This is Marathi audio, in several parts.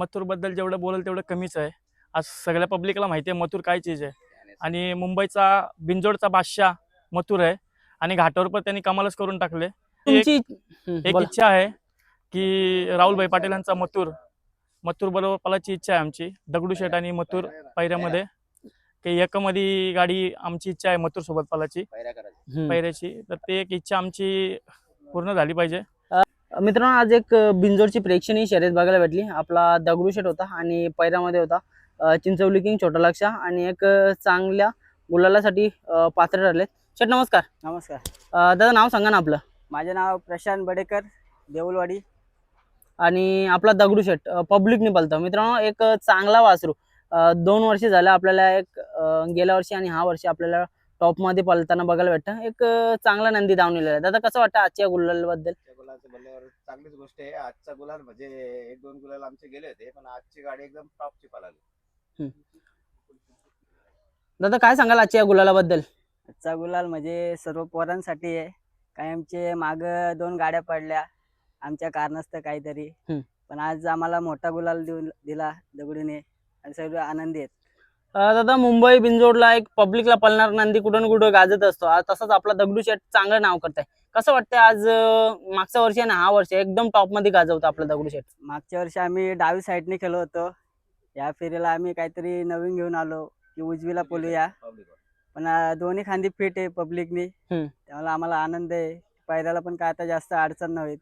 मथुरबद्दल जेवढं बोलेल तेवढं कमीच आहे. आज सगळ्या पब्लिकला माहिती आहे मथुर काय चीज आहे. आणि मुंबईचा बिंजोडचा बादशाह मथुर आहे. आणि घाटावर पण त्यांनी कमालच करून टाकले. एक तुमची हं, एक. इच्छा आहे की राहुलभाई पाटील यांचा मथुर मथुर बरोबर पलाची इच्छा आहे आमची. दगडूशेठ आणि मथुर पैऱ्यामध्ये की एकामध्ये गाडी आमची इच्छा आहे मथुर सोबत पलाची. पैऱ्याची तर ते एक इच्छा आमची पूर्ण झाली पाहिजे. मित्रांनो आज एक बिंजोडची प्रेक्षणीय शर्यत बघायला भेटली. आपला दगडूशेठ होता आणि पैरामध्ये होता चिंचवली किंग छोटा लक्ष आणि एक चांगल्या गुलालासाठी पात्र ठरले शेठ नमस्कार. नमस्कार. दादा नाव सांगा ना आपलं. माझे नाव प्रशांत बडेकर देऊलवाडी. आणि आपला दगडूशेठ पब्लिकने पलतं. मित्रांनो एक चांगला वासरू. दोन वर्ष झालं आपल्याला एक गेल्या वर्षी आणि हा वर्षी आपल्याला टॉपमध्ये पलताना बघायला भेटतं. एक चांगला नंदी धावून आहे. दादा कसं वाटतं आजच्या गुलालबद्दल? गुलालचं बोलल्यावर चांगलीच गोष्ट आहे. आजचा गुलाल म्हणजे एक दोन गुलाल आमचे गेले होते पण आजची गाडी एकदम टॉपची पळाली. दादा काय सांगाल आजच्या गुलालाबद्दल? आजचा गुलाल म्हणजे सर्व पोरांसाठी आहे. कायमचे माग दोन गाड्या पडल्या आमच्या कारणास्तव काहीतरी. हम्म. पण आज आम्हाला मोठा गुलाल देऊन दिला दगडूने आणि सर्व आनंदी आहेत. अ, दादा मुंबई बिंजोडला एक पब्लिकला पळणार नंदी कुठं ना कुठं गाजत असतो. आज तसंच आपला दगडूशेठ चांगलं नाव करताय. कसं वाटतंय आज मागच्या वर्षी आणि हा वर्षी एकदम टॉपमध्ये गाजवतो आपलं दगडूशेठ मागच्या वर्षी आम्ही डावी साईडने खेळलो होतो. या फेरीला आम्ही काहीतरी नवीन घेऊन आलो की उजवीला पोलूया पण दोन्ही खांदी फिट आहे पब्लिकनी. त्यामुळे आम्हाला आनंद आहे. पायऱ्याला पण काय आता जास्त अडचण नव्हे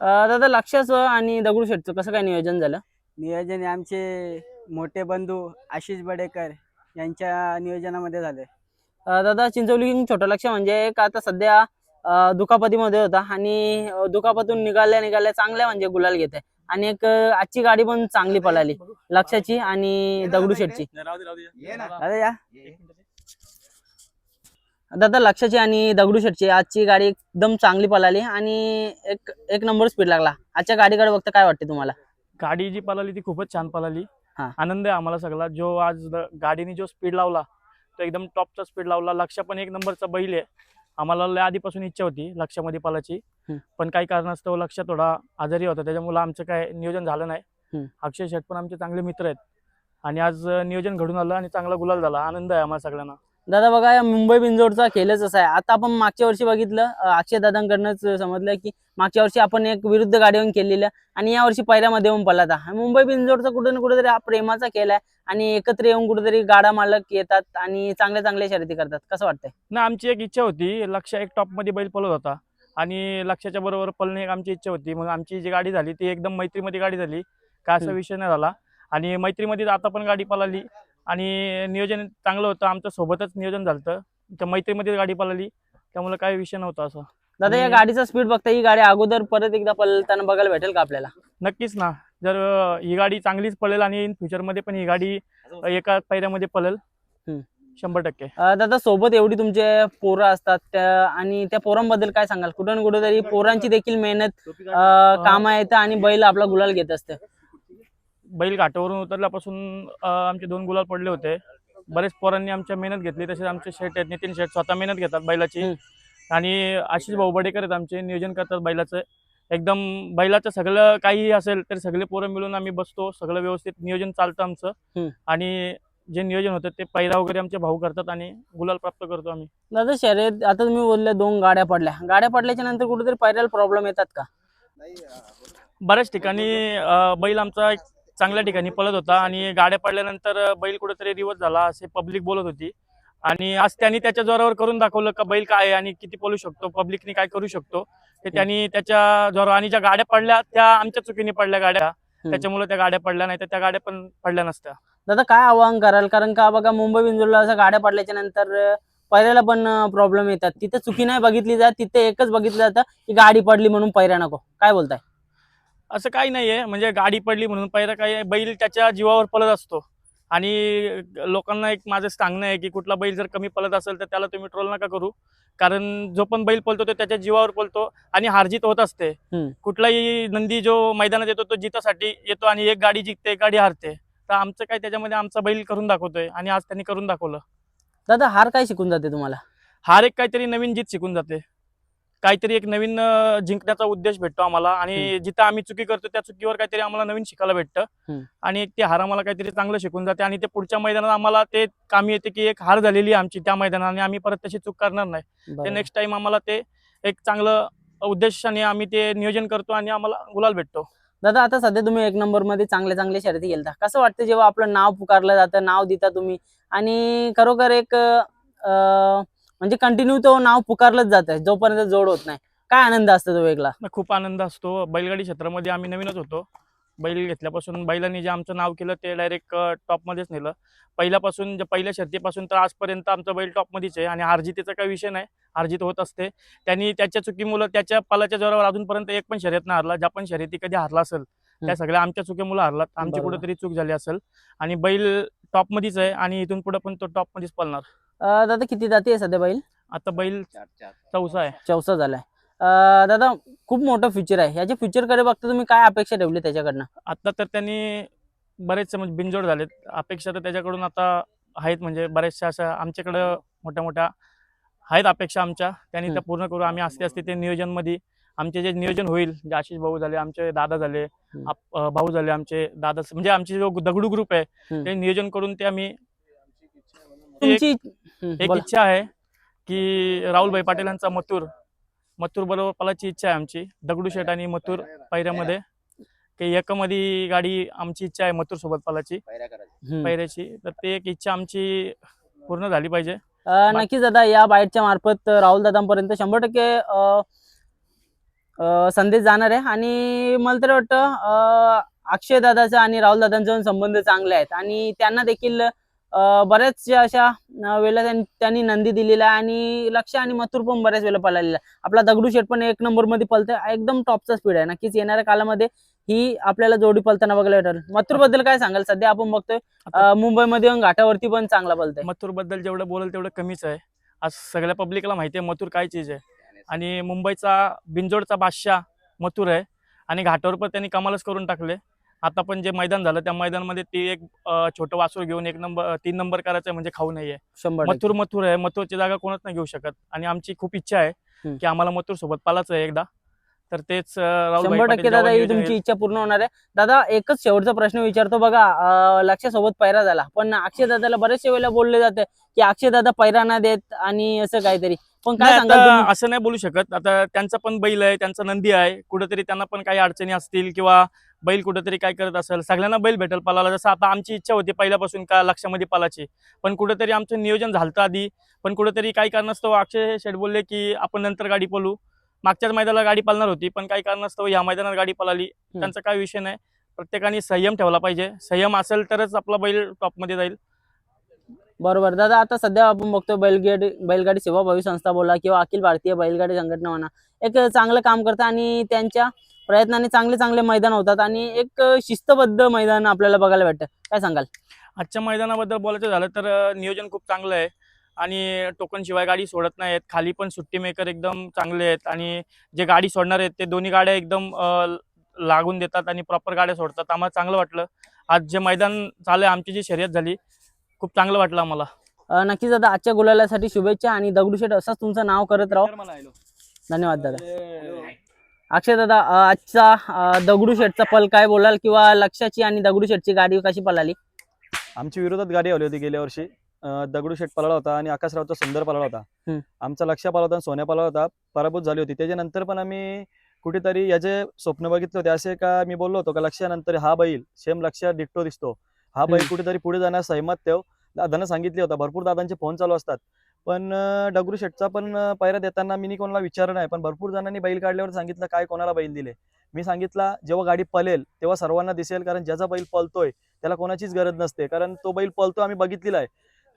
अ, दादा लक्षाचं आणि दगडूशेठचं कसं काय नियोजन झालं? नियोजन हे आमचे मोठे बंधू आशिष बडेकर यांच्या नियोजनामध्ये झाले दादा चिंचवली छोटा लक्ष म्हणजे एक आता सध्या दुखापतीमध्ये होता आणि अ, दुखापतून निघाल्या निघाल्या चांगल्या म्हणजे गुलाल घेत आहे आणि एक आजची गाडी पण चांगली पळाली लक्षाची आणि दगडूशेठची ये ना. अरे या. ये. दादा लक्षाची आणि दगडूशेठची आजची गाडी एकदम चांगली पळाली आणि एक एक नंबर स्पीड लागला. आजच्या गाडीकडे बघता काय वाटते तुम्हाला? गाडी जी पळाली ती खूपच छान पळाली. हा. आनंद आहे आम्हाला सगळा. जो आज गाडीने जो स्पीड लावला तो एकदम टॉपचा स्पीड लावला. लक्ष पण एक नंबरचा बैल आहे. आम्हाला लय आधीपासून इच्छा होती लक्षामध्ये हम्म. पण काही कारणास्तव लक्ष थोडा आजारी होता. त्याच्यामुळे आमचं काय नियोजन झालं नाही. अक्षय शेठ पण आमचे चांगले मित्र आहेत. आणि आज नियोजन घडून आलं आणि चांगला गुलाल झाला. आनंद आहे आम्हाला सगळ्यांना. दादा बघा या मुंबई बिंजोडचा खेळच असा आहे. आता आपण मागच्या वर्षी बघितलं अक्षय दादांकडनंच समजलं की मागच्या वर्षी आपण एक विरुद्ध गाडीवरून केलेलं आणि या वर्षी पहिल्यामध्ये येऊन पळाला हा मुंबई बिंजोडचा कुठे ना कुठेतरी हा प्रेमाचा खेळ आहे आणि एकत्र येऊन कुठेतरी गाडा मालक येतात आणि चांगल्या चांगल्या शर्यती करतात. कसं वाटतंय? ना आमची एक इच्छा होती. लक्ष एक टॉपमध्ये बैल पळत होता आणि लक्षाच्या बरोबर पळणे एक आमची इच्छा होती. मग आमची जी गाडी झाली ती एकदम मैत्रीमध्ये गाडी झाली. काय असा. विषय नाही झाला. आणि मैत्रीमध्ये आता पण गाडी पळाली. आणि नियोजन चांगलं होतं. आमच्या सोबतच नियोजन झालं त्या मैत्रीमध्ये गाडी पळाली. त्यामुळे काही विषय नव्हता असा. दादा या गाडीचा स्पीड बघता ही गाडी अगोदर परत एकदा पळताना बघायला भेटेल का आपल्याला? नक्कीच ना. जर ही गाडी चांगलीच पळेल आणि इन फ्युचरमध्ये पण ही गाडी एका पैऱ्यामध्ये पळेल. शंभर टक्के. दादा सोबत एवढी तुमचे पोरं असतात त्या आणि त्या पोरांबद्दल काय सांगाल? कुठं कुठेतरी पोरांची देखील मेहनत कामं येतं आणि बैल आपला गुलाल घेत असतं. बैल घाटावरून उतरल्यापासून आमचे दोन गुलाल पडले होते. बरेच पोरांनी आमच्या मेहनत घेतली तसेच आमचे शेट आहेत नितीन शेट स्वतः मेहनत घेतात बैलाची. आणि आशिष भाऊ बडेकर आहेत आमचे नियोजन करतात बैलाचं. एकदम बैलाचं सगळं काही असेल तर सगळे पोरं मिळून आम्ही बसतो सगळं व्यवस्थित नियोजन चालतं आमचं. आणि जे नियोजन होतं ते पैरा वगैरे आमचे भाऊ करतात आणि गुलाल प्राप्त करतो आम्ही. दादा शर्यत आता तुम्ही बोलले दोन गाड्या पडल्या. गाड्या पडल्याच्या नंतर कुठेतरी पैऱ्याला प्रॉब्लेम येतात का? बऱ्याच ठिकाणी बैल आमचा एक चांगल्या ठिकाणी पळत होता आणि गाड्या पडल्यानंतर बैल कुठेतरी रिवर्स झाला असे पब्लिक बोलत होती. आणि आज त्यांनी त्याच्या जोरावर करून दाखवलं का बैल काय आहे आणि किती पळू शकतो पब्लिकनी काय करू शकतो. ते त्यांनी त्याच्या जोरावर आणि ज्या गाड्या पडल्या त्या आमच्या चुकीने पडल्या गाड्या. त्याच्यामुळे त्या गाड्या पडल्या नाही तर त्या गाड्या पण पडल्या नसत्या. दादा काय आवाहन कराल? कारण का बघा मुंबई बिंजोडला असं गाड्या पडल्याच्या नंतर पैऱ्याला पण प्रॉब्लेम येतात. तिथे चुकी नाही बघितली जात तिथे एकच बघितलं जातं की गाडी पडली म्हणून पैऱ्या नको. काय बोलताय? असं काही नाहीये. म्हणजे गाडी पडली म्हणून. पहिला काय आहे, बैल त्याच्या जीवावर पळत असतो. आणि लोकांना एक माझं सांगणं आहे की कुठला बैल जर कमी पळत असेल तर त्याला तुम्ही ट्रोल नका करू. कारण जो पण बैल पळतो तो त्याच्या जीवावर पळतो आणि हारजीत होत असते. कुठलाही नंदी जो मैदानात येतो तो जितासाठी येतो आणि एक गाडी जिंकते एक गाडी हारते. तर आमचं काय त्याच्यामध्ये आमचा बैल करून दाखवतोय आणि आज त्यांनी करून दाखवलं. दादा हार काय शिकून जाते तुम्हाला? हार एक काहीतरी नवीन जीत शिकून जाते. काहीतरी एक नवीन जिंकण्याचा उद्देश भेटतो आम्हाला. आणि जिथं आम्ही चुकी करतो त्या चुकीवर काहीतरी आम्हाला नवीन शिकायला भेटतं. आणि एक ते हार आम्हाला काहीतरी चांगलं शिकून जाते. आणि ते पुढच्या मैदानात आम्हाला ते कामी येते की एक हार झालेली आमची त्या मैदानात आणि आम्ही परत तशी चूक करणार नाही. ते. नेक्स्ट टाइम आम्हाला ते एक चांगलं उद्देशाने आम्ही ते नियोजन करतो आणि आम्हाला गुलाल भेटतो. दादा आता सध्या तुम्ही एक नंबरमध्ये चांगले चांगले शर्यती खेळता कसं वाटतं जेव्हा आपलं नाव पुकारलं जातं नाव देता तुम्ही? आणि खरोखर एक अं, म्हणजे कंटिन्यू तो नाव पुकारलंच जातं जोपर्यंत जोड होत नाही. काय आनंद असतो तो वेगळा. खूप आनंद असतो. बैलगाडी क्षेत्रामध्ये आम्ही नवीनच होतो. बैल घेतल्यापासून बैलांनी जे आमचं नाव केलं ते डायरेक्ट टॉपमध्येच नेलं. पहिल्यापासून जे पहिल्या शर्तीपासून तर आजपर्यंत आमचं बैल टॉपमध्येच आहे. आणि हारजीतीचा काही विषय नाही. हारजीत होत असते. त्यांनी त्याच्या चुकीमुळे त्याच्या पलाच्या जोरावर अजूनपर्यंत एक पण शर्यत नाही हारला. ज्या पण शर्यती कधी हारला असेल त्या सगळ्या आमच्या चुकीमुळे हारलात. आमची. कुठेतरी चूक झाली असेल. आणि बैल टॉपमध्येच आहे. आणि इथून पुढे पण तो टॉपमध्येच पळणार. अं, दादा किती जाती आहे सध्या बैल? आता बैल चार चार. चौसा आहे. चौसा झालाय. अं, दादा खूप मोठं फ्युचर आहे. याच्या future कडे बघता तुम्ही काय अपेक्षा ठेवली त्याच्याकडनं? आता तर त्यांनी बरेचसे म्हणजे बिनजोड झालेत. अपेक्षा तर त्याच्याकडून आता आहेत म्हणजे बऱ्याचशा अशा आमच्याकडं मोठ्या मोठ्या आहेत अपेक्षा आमच्या. त्यांनी त्या पूर्ण करू आम्ही असते असते ते नियोजनमध्ये आमचे जे नियोजन होईल जे आशिष भाऊ झाले आमचे दादा झाले. आप- अं, भाऊ झाले आमचे दादा म्हणजे आमचे जो दगडू ग्रुप आहे हम्म. ते नियोजन करून ते आम्ही तुमची एक बोला. इच्छा आहे की राहुलभाई पाटील यांचा मथुर मथुर बरोबर पलाची इच्छा आहे आमची. दगडूशेठ आणि मथुर पैऱ्यामध्ये की एकामध्ये गाडी आमची इच्छा आहे मथुर सोबत पलाची. पायऱ्या करायच्या. हम्म. पैऱ्याची तर ते एक इच्छा आमची पूर्ण झाली पाहिजे. अं, नक्कीच दादा या बाईटच्या मार्फत राहुल दादांपर्यंत शंभर टक्के अं, अं, संदेश जाणार आहे. आणि मला तर वाटतं अं, अक्षय दादाचा आणि राहुल दादांचे संबंध चांगले आहेत. आणि त्यांना देखील बऱ्याचशा अशा वेळेला त्यां- त्यांनी नंदी दिलेला आहे आणि लक्ष आणि मथुर पण बऱ्याच वेळेला पळालेला आहे. आपला दगडूशेठ पण एक नंबरमध्ये पळतोय एकदम टॉपचा स्पीड आहे. नक्कीच येणाऱ्या काळामध्ये ही आपल्याला जोडी पळताना बघायला भेटेल. मथुरबद्दल काय सांगाल? सध्या आपण बघतोय मुंबईमध्ये घाटावरती पण चांगला पळतोय. मथुरबद्दल जेवढं बोलेल तेवढं कमीच आहे. आज सगळ्या पब्लिकला माहिती आहे मथुर काय चीज आहे. आणि मुंबईचा बिंजोडचा बादशाह मथुर आहे. आणि घाटावर पण त्यांनी कमालच करून टाकले आता पण जे मैदान झालं त्या मैदानामध्ये ते एक छोटं वासरू घेऊन एक नंबर तीन नंबर करायचं म्हणजे खाऊ नाहीये शंभर टक्के. मथुर मथुर आहे. मथुरची जागा कोणच नाही घेऊ शकत. आणि आमची खूप इच्छा आहे. की आम्हाला मथुर सोबत पालायचं आहे एकदा. तर तेच अं, राहुलभाई शंभर पाटील टक्के जेव्हा दादा ही नियोजन तुमची येईल- इच्छा पूर्ण होणार आहे. दादा एकच शेवटचा प्रश्न विचारतो बघा अं, लक्षासोबत पैरा झाला. पण अक्षय दादाला बरेचशे वेळेला बोलले जाते की अक्षय दादा पैरा ना देत आणि असं काहीतरी. पण काय नाही, सांगाल आता तुम्ही? असं नाही बोलू शकत. आता त्यांचा पण बैल आहे त्यांचा नंदी आहे. कुठेतरी त्यांना पण काही अडचणी असतील किंवा बैल कुठेतरी काय करत असेल सगळ्यांना बैल भेटेल पालाला जसं आता आमची इच्छा होती पहिल्यापासून का लक्षामध्ये पालाची पण कुठेतरी आमचं नियोजन झालं आधी. पण कुठेतरी काही कारणास्तव अक्षय शेठ बोलले की आपण नंतर गाडी पळू. मागच्याच मैदानाला गाडी पालणार होती पण काही कारणास्तव या मैदानात गाडी पळाली. त्यांचा काही विषय नाही. प्रत्येकाने संयम ठेवला पाहिजे. संयम असेल तरच आपला बैल टॉपमध्ये जाईल. बरोबर. दादा आता सध्या आपण बघतो बैलगाडी बैलगाडी सेवाभावी संस्था बोला किंवा अखिल भारतीय बैलगाडी संघटना म्हणा एक चांगलं काम करतात आणि त्यांच्या प्रयत्नाने चांगले चांगले मैदान होतात आणि एक शिस्तबद्ध मैदान आपल्याला बघायला भेटतं. काय सांगाल? आजच्या मैदानाबद्दल बोलायचं झालं तर नियोजन खूप चांगलं आहे आणि टोकन शिवाय गाडी सोडत नाहीत खाली पण सुट्टी मेकर एकदम चांगले आहेत आणि जे गाडी सोडणार आहेत ते दोन्ही गाड्या एकदम लागून देतात आणि प्रॉपर गाड्या सोडतात. आम्हाला चांगलं वाटलं. आज जे मैदान झालं आमची जी शर्यत झाली खूप चांगलं वाटलं आम्हाला. अं, नक्कीच दादा आजच्या गुलालासाठी शुभेच्छा आणि दगडूशेठ असंच तुमचं नाव करत राहो. धन्यवाद दादा. अक्षय दादा अं, आजचा अं, दगडूशेठचा पल काय बोलाल किंवा लक्षाची आणि दगडूशेठची गाडी कशी पळाली? आमची विरोधात गाडी आली होती गेल्या वर्षी. अं, दगडूशेठ पळाला होता आणि आकाशरावचा सुंदर पळाला होता. आमचा लक्ष पळाला होता आणि सोन्या पळाला होता. पराभूत झाली होती. त्याच्यानंतर पण आम्ही कुठेतरी याचे स्वप्न बघितले होते असे का मी बोललो होतो का लक्षानंतर हा बैल सेम लक्ष डिक्टो दिसतो. हा बैल. कुठेतरी पुढे जाण्यास सहमत ठेव. दादानं सांगितले होता भरपूर दादांचे फोन चालू असतात. पण अं, दगडूशेठचा पण पायऱ्या देताना मी कोणाला विचारलं नाही. पण भरपूर जणांनी बैल काढल्यावर सांगितलं काय कोणाला बैल दिले? मी सांगितलं जेव्हा गाडी पळेल तेव्हा सर्वांना दिसेल कारण ज्याचा बैल पळतोय त्याला कोणाचीच गरज नसते. कारण तो बैल पळतो आम्ही बघितलेला आहे.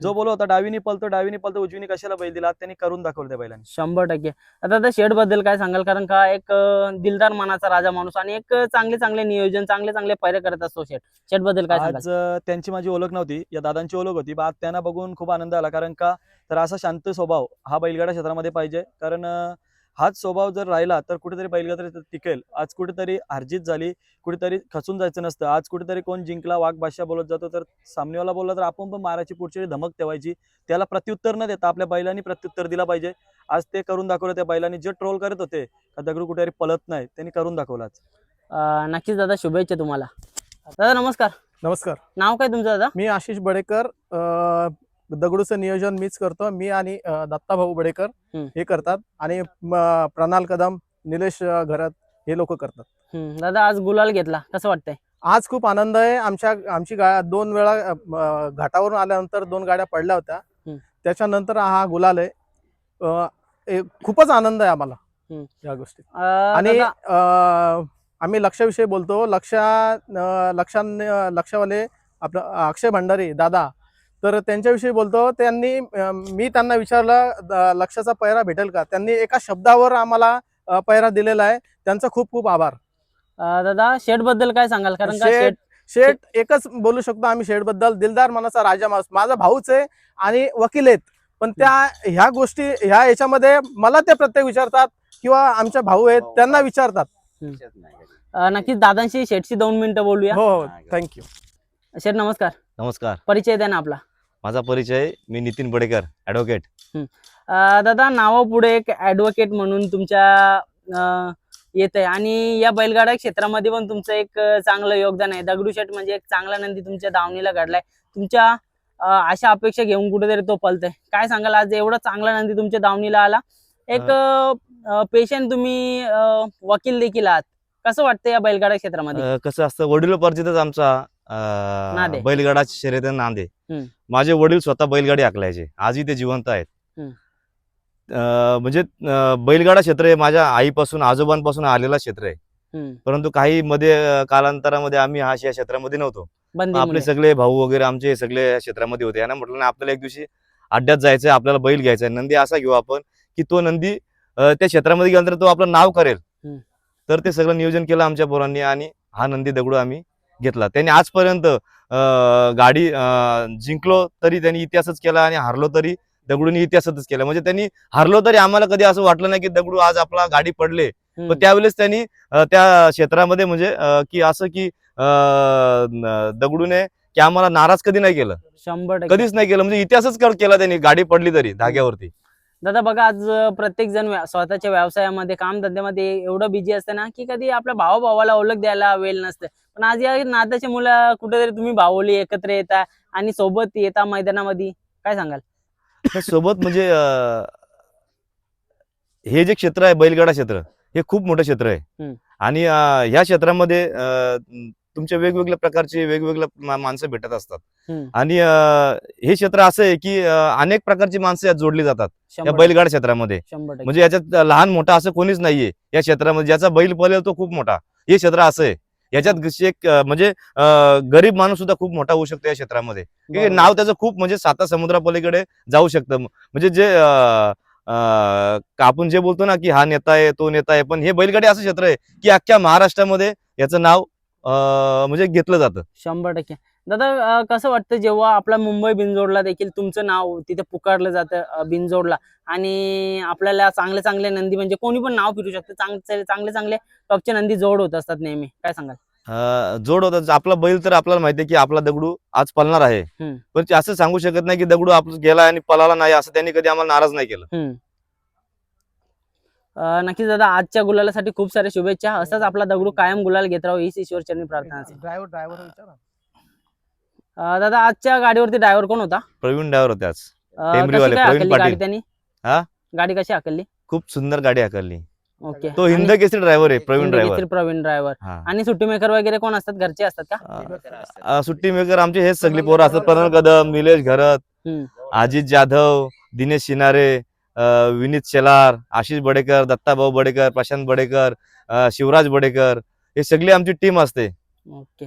जो बोलत होता डावीनी पळतो डावीनी पळतो उजवीनी कशाला बैल दिला? त्यांनी करून दाखवलं त्या बैलांनी. शंभर टक्के. आता त्या शेडबद्दल काय सांगाल? कारण का एक अं, दिलदार मनाचा राजा माणूस आणि एक चांगले चांगले नियोजन चांगले चांगले पैरे करत असतो शेट शेटबद्दल काय सांगाल? आज अं, त्यांची माझी ओळख नव्हती. या दादांची ओळख होती. आज त्यांना बघून खूप आनंद आला. कारण का तर असा शांत स्वभाव हा बैलगाडा क्षेत्रामध्ये पाहिजे. कारण अं, हाच स्वभाव जर राहिला तर कुठेतरी बैलगाडी टिकेल. आज कुठेतरी हारजीत झाली कुठेतरी खचून जायचं नसतं. आज कुठेतरी कोण जिंकला वाघ भाषा बोलत जातो तर सामनेवाला बोलला तर आपण पण मारायची पुढची वेळी धमक ठेवायची. त्याला प्रत्युत्तर न देता आपल्या बैलांनी प्रत्युत्तर दिला पाहिजे. आज ते करून दाखवलं त्या बैलांनी. जे ट्रोल करत होते का दगडू कुठेतरी पलत नाही त्यांनी करून दाखवलं नक्कीच दादा शुभेच्छा तुम्हाला. दादा नमस्कार. नमस्कार. नाव काय तुमचं दादा? मी आशिष बडेकर अ, दगडूचं नियोजन मीच करतो. मी आणि अ, दत्ताभाऊ बडेकर. हे करतात. आणि प्रणाल कदम निलेश घरात हे लोक करतात. दादा आज गुलाल घेतला. कसं वाटतंय? आज खूप आनंद आहे. आमच्या आमची दोन वेळा घाटावरून आल्यानंतर दोन गाड्या पडल्या होत्या. त्याच्यानंतर हा गुलाल आहे. खूपच आनंद आहे आम्हाला. या गोष्टी. आणि आम्ही लक्षाविषयी बोलतो. लक्षा अ, लक्षां लक्षावाले आपलं अक्षय भंडारी दादा तर त्यांच्याविषयी बोलतो त्यांनी मी त्यांना विचारलं लक्षाचा पैरा भेटेल का? त्यांनी एका शब्दावर आम्हाला पैरा दिलेला आहे. त्यांचा खूप खूप आभार. दादा शेडबद्दल काय सांगाल? कारण का शेड शेड शेठ एकच बोलू शकतो आम्ही शेठबद्दल. दिलदार मनाचा राजा माणूस. माझा भाऊच आहे आणि वकील आहेत. पण त्या ह्या गोष्टी ह्या याच्यामध्ये मला ते प्रत्येक विचारतात किंवा आमच्या भाऊ आहेत त्यांना विचारतात. नक्कीच दादांशी शेटशी दोन मिनिटं बोलूया. हो हो. थँक्यू शेठ नमस्कार. नमस्कार. परिचय द्या ना आपला. माझा परिचय मी नितीन बडेकर ॲडव्होकेट अं, दादा नावापुढे एक ऍडव्होकेट म्हणून तुमच्या येत आहे आणि या बैलगाडा क्षेत्रामध्ये पण तुमचं एक चांगलं योगदान आहे. दगडूशेठ म्हणजे एक चांगला नंदी तुमच्या दावणीला घडलाय तुमच्या अशा अपेक्षा घेऊन कुठेतरी तो पलतोय काय सांगाल? आज एवढा चांगला नंदी तुमच्या दावणीला आला. एक पेशंट तुम्ही वकील देखील आहात. कसं वाटतं या बैलगाडा क्षेत्रामध्ये? कसं असतं वडिलोपार्जितच आमचा बैलगाडा शर्यत नांद. माझे वडील स्वतः बैलगाडी हाकलायचे आजही ते जिवंत आहेत. म्हणजे बैलगाडा क्षेत्र हे माझ्या आईपासून आजोबांपासून आलेला क्षेत्र आहे. परंतु काही मध्ये कालांतरामध्ये आम्ही हा या क्षेत्रामध्ये नव्हतो. आपले सगळे भाऊ वगैरे आमचे सगळे या क्षेत्रामध्ये होते. यांना म्हटलं ना आपल्याला एक दिवशी अड्ड्यात जायचंय आपल्याला बैल घ्यायचा आहे नंदी असा घेऊ आपण की तो नंदी त्या क्षेत्रामध्ये गेल्यानंतर तो आपलं नाव करेल. तर ते सगळं नियोजन केलं आमच्या पोरांनी आणि हा नंदी दगडू आम्ही घेतला. त्यांनी आजपर्यंत गाडी जिंकलो तरी त्यांनी इतिहासच केला आणि हारलो तरी दगडूनी इतिहासच केला. म्हणजे त्यांनी हारलो तरी आम्हाला कधी असं वाटलं नाही की दगडू आज आपला गाडी पडले. पण त्यावेळेस त्यांनी त्या क्षेत्रामध्ये म्हणजे की असं की दगडूने की आम्हाला नाराज कधी नाही केलं. शंभर कधीच नाही केलं. म्हणजे इतिहासच केला त्यांनी गाडी पडली तरी धाग्यावरती. दादा बघा आज प्रत्येक जण स्वतःच्या व्यवसायामध्ये काम धंद्यामध्ये एवढं बिझी असतं ना की कधी आपल्या भावा भावाला ओळख द्यायला वेळ नसतं. पण आज या नात्याच्या मुलं कुठेतरी तुम्ही भावली एकत्र येता आणि सोबत येता मैदानामध्ये काय सांगाल? सोबत म्हणजे हे जे क्षेत्र आहे बैलगाडा क्षेत्र हे खूप मोठं क्षेत्र आहे. आणि ह्या क्षेत्रामध्ये तुमच्या वेगवेगळ्या प्रकारचे वेगवेगळ्या माणसं भेटत असतात. आणि हे क्षेत्र असं आहे की अनेक प्रकारची माणसं यात जोडली जातात या बैलगाडा क्षेत्रामध्ये. म्हणजे याच्यात लहान मोठा असं कोणीच नाहीये या क्षेत्रामध्ये. ज्याचा बैल पळेल तो खूप मोठा. हे क्षेत्र असं आहे. याच्यात एक म्हणजे गरीब माणूस सुद्धा खूप मोठा होऊ शकतो या क्षेत्रामध्ये. नाव त्याचं खूप म्हणजे साता समुद्रापलीकडे जाऊ शकतं. म्हणजे जे आपण जे बोलतो ना की हा नेता आहे तो नेता आहे पण हे बैलगाडी असं क्षेत्र आहे की अख्ख्या महाराष्ट्रामध्ये याचं नाव म्हणजे घेतलं जातं. शंभर टक्के. दादा कसं वाटतं जेव्हा आपला मुंबई बिनजोडला देखील तुमचं नाव तिथे पुकारलं जातं बिनजोडला आणि आपल्याला चांगले चांगले नंदी म्हणजे कोणी पण नाव फिरू शकतं. चांगले चांगले चांगले टॉपचे नंदी जोड होत असतात नेहमी. काय सांगाल? जोड होता आपला बैल तर आपल्याला माहिती आहे की आपला दगडू आज पळणार आहे. पण ते असं सांगू शकत नाही की दगडू आपला गेला आणि पळाला नाही असं त्यांनी कधी आम्हाला नाराज नाही केलं. नक्कीच दादा आजच्या गुलालासाठी खूप साऱ्या शुभेच्छा. असंच आपला दगडू कायम गुलाल घेत राहू हीच ईश्वरचरणी प्रार्थना असेल. ड्रायव्हर ड्रायव्हर विचारा. अं, दादा आजच्या गाडीवरती ड्रायव्हर कोण होता? प्रवीण ड्रायव्हर होते आज. अं, टेंबरीवाले, कशी काय प्रवीण हाकलली गाडी पाटील. त्यांनी? हा? गाडी कशी हाकलली खूप सुंदर गाडी हाकलली ओके. तो हिंद केसरी ड्रायव्हर आहे प्रवीण ड्रायव्हर प्रवीण ड्रायव्हर हा. आणि सुट्टी मेकर वगैरे कोण असतात? घरचे असतात का? सुट्टी मेकर आमचे हेच सगळे पोरं असतात. प्रणल कदम निलेश घरत हम्म. अजित जाधव दिनेश शिनारे विनीत शेलार आशिष बडेकर दत्ताभाऊ बडेकर प्रशांत बडेकर शिवराज बडेकर हे सगळी आमची टीम असते. ओके.